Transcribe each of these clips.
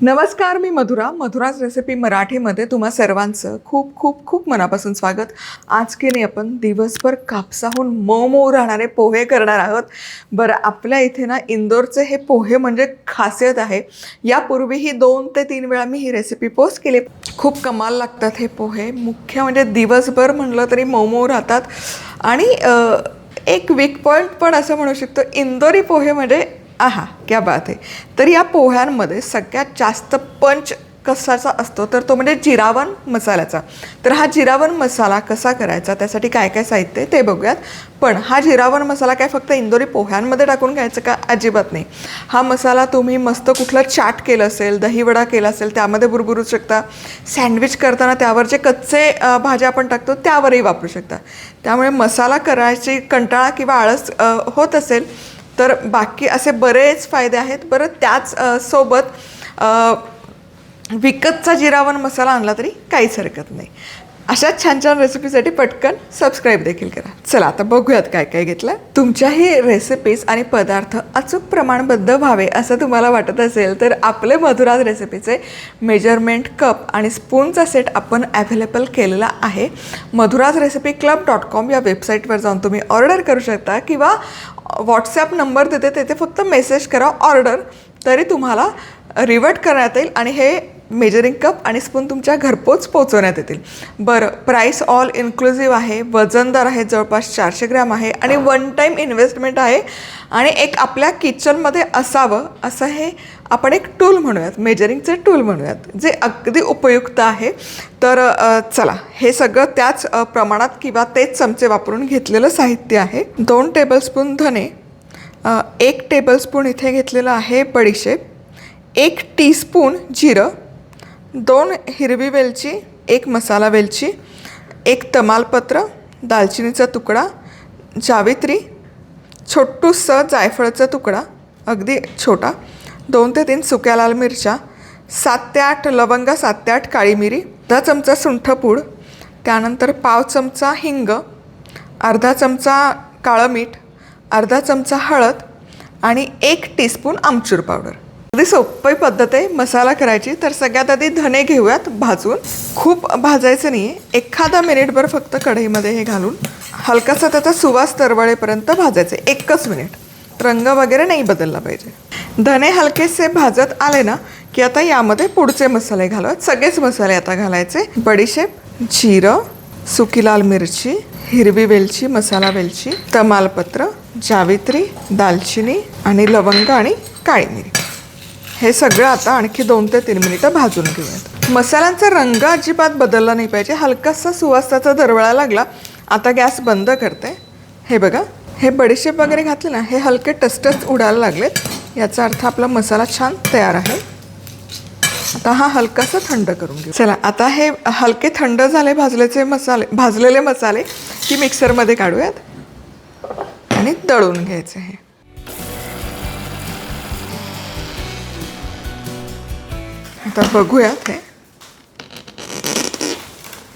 नमस्कार मी मधुरा. मधुराज रेसिपी मराठीमध्ये तुम्हा सर्वांचं खूप खूप खूप मनापासून स्वागत. आज की नाही आपण दिवसभर कापसाहून मऊ मऊ राहणारे पोहे करणार आहोत. बरं आपल्या इथे ना इंदोरचे हे पोहे म्हणजे खासियत आहे. यापूर्वीही दोन ते तीन वेळा मी ही रेसिपी पोस्ट केली. खूप कमाल लागतात हे पोहे. मुख्य म्हणजे दिवसभर म्हणलं तरी मऊ मऊ राहतात. आणि एक वीक पॉईंट पण असं म्हणू शकतो. इंदोरी पोहे म्हणजे आहा क्या बात आहे. तर या पोह्यांमध्ये सगळ्यात जास्त पंच कसाचा असतो? तर तो म्हणजे जिरावन मसाल्याचा. तर हा जिरावन मसाला कसा करायचा? त्यासाठी काय काय साहित्य आहे ते बघूयात. पण हा जिरावन मसाला काय फक्त इंदोरी पोह्यांमध्ये टाकून घ्यायचं का? अजिबात नाही. हा मसाला तुम्ही मस्त कुठलं चाट केलं असेल दहीवडा केला असेल त्यामध्ये बुरबुरू शकता. सँडविच करताना त्यावर जे कच्चे भाज्या आपण टाकतो त्यावरही वापरू शकता. त्यामुळे मसाला करायची कंटाळा किंवा आळस होत असेल तर बाकी असे बरेच फायदे आहेत. बरं त्याच सोबत विकतचा जिरावन मसाला आणला तरी काहीच हरकत नाही. अशा छान छान रेसिपीसाठी पटकन सबस्क्राईब देखील करा. चला आता बघूयात काय काय घेतलं. तुमच्याही रेसिपीज आणि पदार्थ अचूक प्रमाणबद्ध व्हावे असं तुम्हाला वाटत असेल तर आपले मधुराज रेसिपीचे मेजरमेंट कप आणि स्पूनचा सेट आपण अव्हेलेबल केलेला आहे. Madhura's recipe club dot com या वेबसाईटवर जाऊन तुम्ही ऑर्डर करू शकता किंवा व्हॉट्सॲप नंबर देते तेथे फक्त मेसेज करा ऑर्डर तरी तुम्हाला रिवर्ट करण्यात येईल. आणि हे मेजरिंग कप आणि स्पून तुमच्या घरपोच पोहोचवण्यात येतील. बरं प्राईस ऑल इन्क्लुझिव्ह आहे वजनदार आहे जवळपास चारशे ग्रॅम आहे आणि वन टाईम इन्व्हेस्टमेंट आहे आणि एक आपल्या किचनमध्ये असावं असं हे आपण एक टूल म्हणूयात मेजरिंगचे टूल म्हणूयात जे अगदी उपयुक्त आहे. तर चला हे सगळं त्याच प्रमाणात किंवा तेच चमचे वापरून घेतलेलं साहित्य आहे. दोन टेबलस्पून धने एक टेबलस्पून इथे घेतलेलं आहे बडीशेप एक टीस्पून जिरं दोन हिरवी वेलची एक मसाला वेलची एक तमालपत्र दालचिनीचा तुकडा जावित्री छोटूसं जायफळाचा तुकडा अगदी छोटा दोन ते तीन सुक्या लाल मिरच्या सात ते आठ लवंग सात ते आठ काळी मिरी अर्धा चमचा सुंठपूड त्यानंतर पाव चमचा हिंग अर्धा चमचा काळं मीठ अर्धा चमचा हळद आणि एक टीस्पून आमचूर पावडर. अगदी सोपी पद्धत आहे मसाला करायची. तर सगळ्यात आधी धने घेऊयात भाजून. खूप भाजायचं नाही आहे एखादा मिनिटभर फक्त कढईमध्ये हे घालून हलकासा त्याचा सुवास तरवळेपर्यंत भाजायचे. एकच मिनिट. रंग वगैरे नाही बदलला पाहिजे. धने हलकेसे भाजत आले ना की आता यामध्ये पुढचे मसाले घालूयात. सगळेच मसाले आता घालायचे. बडीशेप जिरं सुकी लाल मिरची हिरवी वेलची मसाला वेलची तमालपत्र जावित्री दालचिनी आणि लवंग आणि काळी मिरी. हे सगळं आता आणखी दोन ते तीन मिनिटं भाजून घेऊयात. मसाल्यांचा रंग अजिबात बदलला नाही पाहिजे. हलकासा सुवासाचा दरवळा लागला. आता गॅस बंद करते. हे बघा हे बडीशेप वगैरे घातले ना हे हलके टस्टच उडायला लागलेत याचा अर्थ आपला मसाला छान तयार आहे. आता हा हलकासा थंड करून घेऊ. चला आता हे हलके थंड झाले भाजलेचे मसाले भाजलेले मसाले की मिक्सरमध्ये काढूयात आणि दळून घ्यायचे हे. आता बघूयात हे.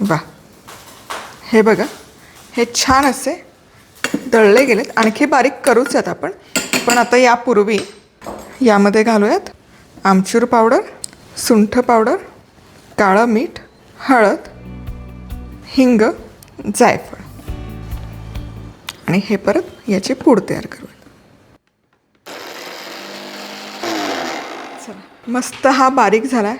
वा. हे बघा. हे छान असे दळले गेलेत. आणखी बारीक करूच आहेत आपण. पण आता यापूर्वी यामध्ये घालूयात आमचूर पावडर सुंठ पावडर काळं मीठ हळद हिंग जायफळ. आणि हे परत याची पूड तयार करू चला मस्त हा बारीक झाला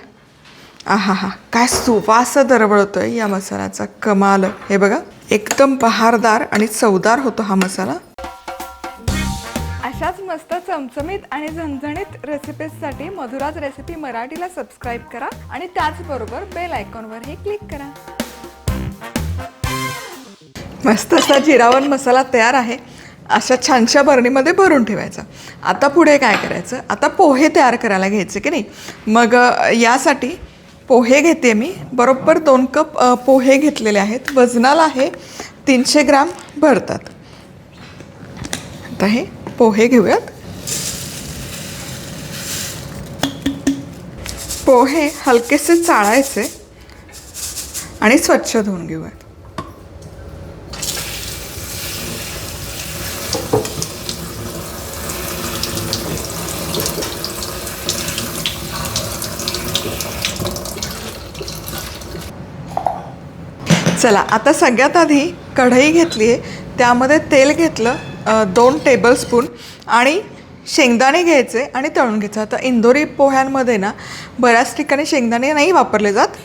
आहा हा काय सुवास दरवळतोय या मसाल्याचा. कमाल. हे बघा एकदम बहारदार आणि चवदार होतो हा मसाला. अशाच मस्त चमचमीत आणि झणझणीत रेसिपीजसाठी मधुराज रेसिपी मराठीला सबस्क्राईब करा आणि त्याचबरोबर बेल आयकॉनवरही क्लिक करा. मस्त असा जिरावन मसाला तयार आहे. अशा छानशा बरणीमध्ये भरून ठेवायचा. आता पुढे काय करायचं? आता पोहे तयार करायला घ्यायचे की नाही? मग यासाठी पोहे घेते मी. बरोबर दोन कप पोहे घेतलेले आहेत. वजनाला आहे तीनशे ग्राम भरतात. आता हे पोहे घेऊयात. पोहे हलकेसे चाळायचे आणि स्वच्छ धुवून घेऊयात. चला आता सगळ्यात आधी कढई घेतली आहे. त्यामध्ये तेल घेतलं दोन टेबलस्पून आणि शेंगदाणे घ्यायचे आणि तळून घ्यायचं. आता इंदोरी पोह्यांमध्ये ना बऱ्याच ठिकाणी शेंगदाणे नाही वापरले जात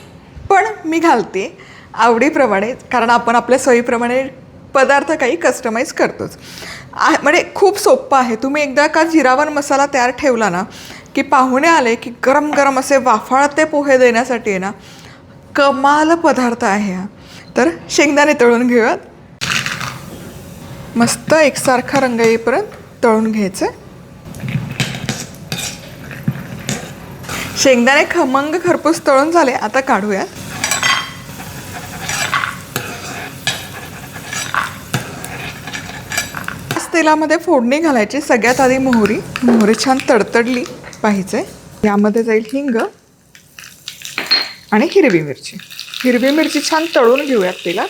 पण मी घालते आवडीप्रमाणे कारण आपण आपल्या सोयीप्रमाणे पदार्थ काही कस्टमाइज करतोच. आ म्हणजे खूप सोपं आहे. तुम्ही एकदा का जिरावन मसाला तयार ठेवला ना की पाहुणे आले की गरम गरम असे वाफाळते पोहे देण्यासाठी आहे ना कमाल पदार्थ आहे हा. तर शेंगदाणे तळून घेऊयात. मस्त एकसारखा रंग येईपर्यंत तळून घ्यायचं. शेंगदाणे खमंग खरपूस तळून झाले आता काढूयात तेलामध्ये फोडणी घालायची सगळ्यात आधी मोहरी. मोहरी छान तडतडली पाहिजे. यामध्ये जाईल हिंग आणि हिरवी मिरची. हिरवी मिरची छान तळून घेऊयात तेलात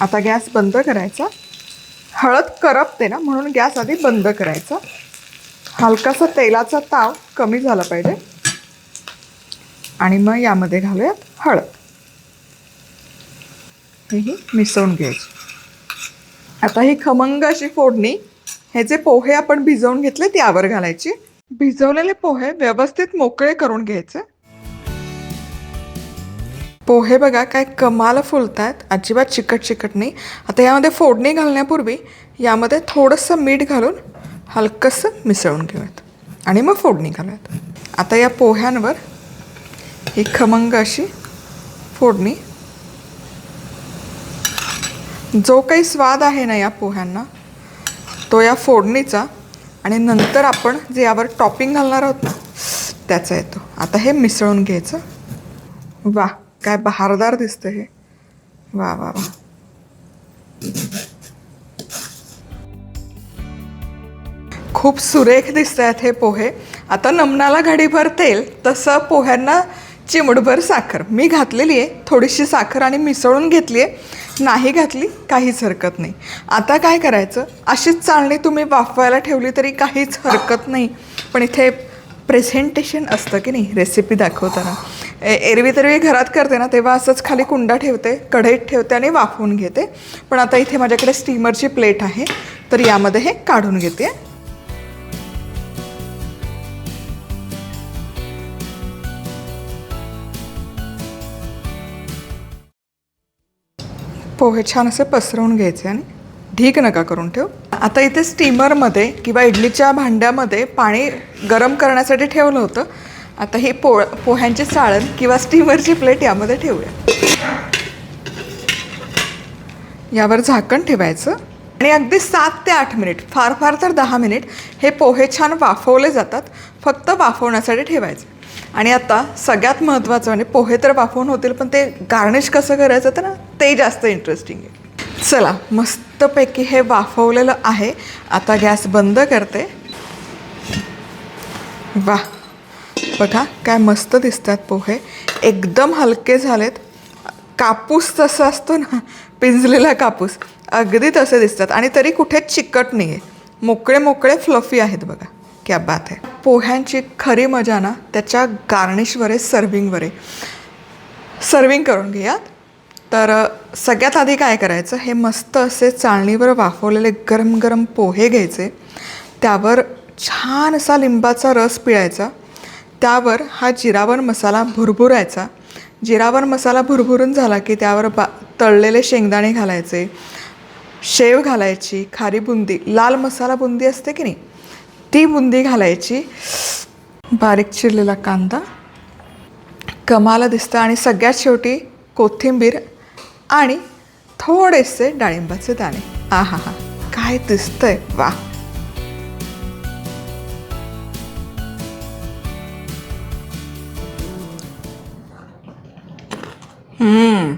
आता गॅस बंद करायचा. हळद करपते ना म्हणून गॅस आधी बंद करायचा. हलकासा तेलाचा ताव कमी झाला पाहिजे. आणि मग यामध्ये घालूयात हळद. हेही मिसळून घ्यायची. आता ही खमंग अशी फोडणी हे जे पोहे आपण भिजवून घेतले त्यावर घालायची. भिजवलेले पोहे व्यवस्थित मोकळे करून घ्यायचे. पोहे बघा काय कमाल फुलत आहेत अजिबात चिकट चिकट नाही. आता यामध्ये फोडणी घालण्यापूर्वी यामध्ये थोडंसं मीठ घालून हलकंसं मिसळून घेऊयात आणि मग फोडणी घालूयात. आता या पोह्यांवर ही खमंग अशी फोडणी. जो काही स्वाद आहे ना या पोह्यांना तो या फोडणीचा आणि नंतर आपण जे यावर टॉपिंग घालणार आहोत ना त्याचा येतो. आता हे मिसळून घ्यायचं. वा काय बहारदार दिसतं हे. वा वा वा. खूप सुरेख दिसत आहेत हे पोहे. आता नमनाला घडीभर तेल तसं पोह्यांना चिमडभर साखर. मी घातलेली आहे थोडीशी साखर आणि मिसळून घेतली आहे. नाही घातली काहीच हरकत नाही. आता काय करायचं? अशीच चाळणी तुम्ही वाफवायला ठेवली तरी काहीच हरकत नाही. पण इथे प्रेझेंटेशन असतं की नाही रेसिपी दाखवताना. ए- एरवी तर मी घरात करते ना तेव्हा असंच खाली कुंडा ठेवते कढईत ठेवते आणि वाफवून घेते. पण आता इथे माझ्याकडे स्टीमरची प्लेट आहे तर यामध्ये हे काढून घेते. पोहे छान असे पसरवून घ्यायचे आणि ढीक नका करून ठेव. आता इथे स्टीमरमध्ये किंवा इडलीच्या भांड्यामध्ये पाणी गरम करण्यासाठी ठेवलं होतं. आता हे पो पोह्यांची चाळण किंवा स्टीमरची प्लेट यामध्ये ठेवूया. यावर झाकण ठेवायचं. आणि अगदी सात ते आठ मिनिट फार फार तर दहा मिनिट हे पोहे छान वाफवले जातात. फक्त वाफवण्यासाठी ठेवायचे. आणि आता सगळ्यात महत्त्वाचं म्हणजे पोहे तर वाफवून होतील पण ते गार्निश कसं करायचं तर ना ते जास्त इंटरेस्टिंग आहे. चला मस्तपैकी हे वाफवलेलं आहे. आता गॅस बंद करते. वा बघा काय मस्त दिसतात पोहे. एकदम हलके झालेत. कापूस तसा असतो ना पिंजलेला कापूस अगदी तसे दिसतात. आणि तरी कुठेच चिकट नाही आहे मोकळे मोकळे फ्लफी आहेत बघा. क्या बात आहे. पोह्यांची खरी मजा ना त्याच्या गार्निशवर आहे सर्विंगवर आहे सर्विंग करून घेऊयात. तर सगळ्यात आधी काय करायचं? हे मस्त असे चाळणीवर वाफवलेले गरम गरम पोहे घ्यायचे. त्यावर छान असा लिंबाचा रस पिळायचा. त्यावर हा जिरावर मसाला भुरभुरायचा. जिरावर मसाला भुरभुरून झाला की त्यावर बा तळलेले शेंगदाणे घालायचे. शेव घालायची खारी बुंदी लाल मसाला बुंदी असते की नाही? ती बुंदी घालायची. बारीक चिरलेला कांदा. कमाला दिसतं. आणि सगळ्यात शेवटी कोथिंबीर आणि थोडेसे डाळिंबाचे दाणे. आ हा हा काय दिसतंय? वा. हम्म.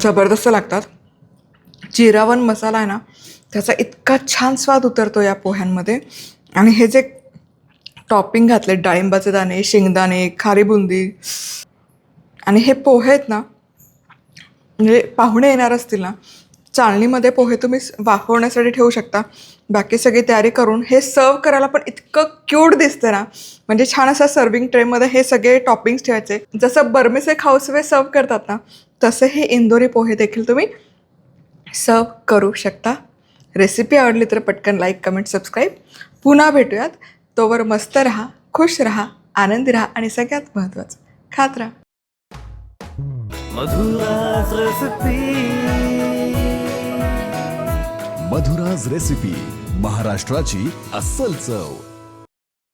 जबरदस्त लागतात. जिरावन मसाला आहे ना त्याचा इतका छान स्वाद उतरतो या पोह्यांमध्ये. आणि हे जे टॉपिंग घातले डाळिंबाचे दाणे शेंगदाणे खारी बुंदी आणि हे पोहे आहेत ना म्हणजे पाहुणे येणार असतील ना चाळणीमध्ये पोहे तुम्ही वाफवण्यासाठी ठेवू शकता. बाकी सगळी तयारी करून हे सर्व करायला पण इतकं क्यूट दिसतं ना म्हणजे छान असं सर्विंग ट्रेमध्ये हे सगळे टॉपिंग्स ठेवायचे. जसं बर्मेसे खाऊसवे सर्व करतात ना तसे हे इंदोरी पोहे देखील तुम्ही सर्व करू शकता. रेसिपी आवडली तर पटकन लाईक कमेंट सबस्क्राईब पुन्हा भेटूयात. तोवर मस्त राहा खुश राहा आनंदी राहा आणि सगळ्यात महत्त्वाचं खात राहा. मधुराज रेसिपी मधुराज रेसिपी महाराष्ट्राची अस्सल चव.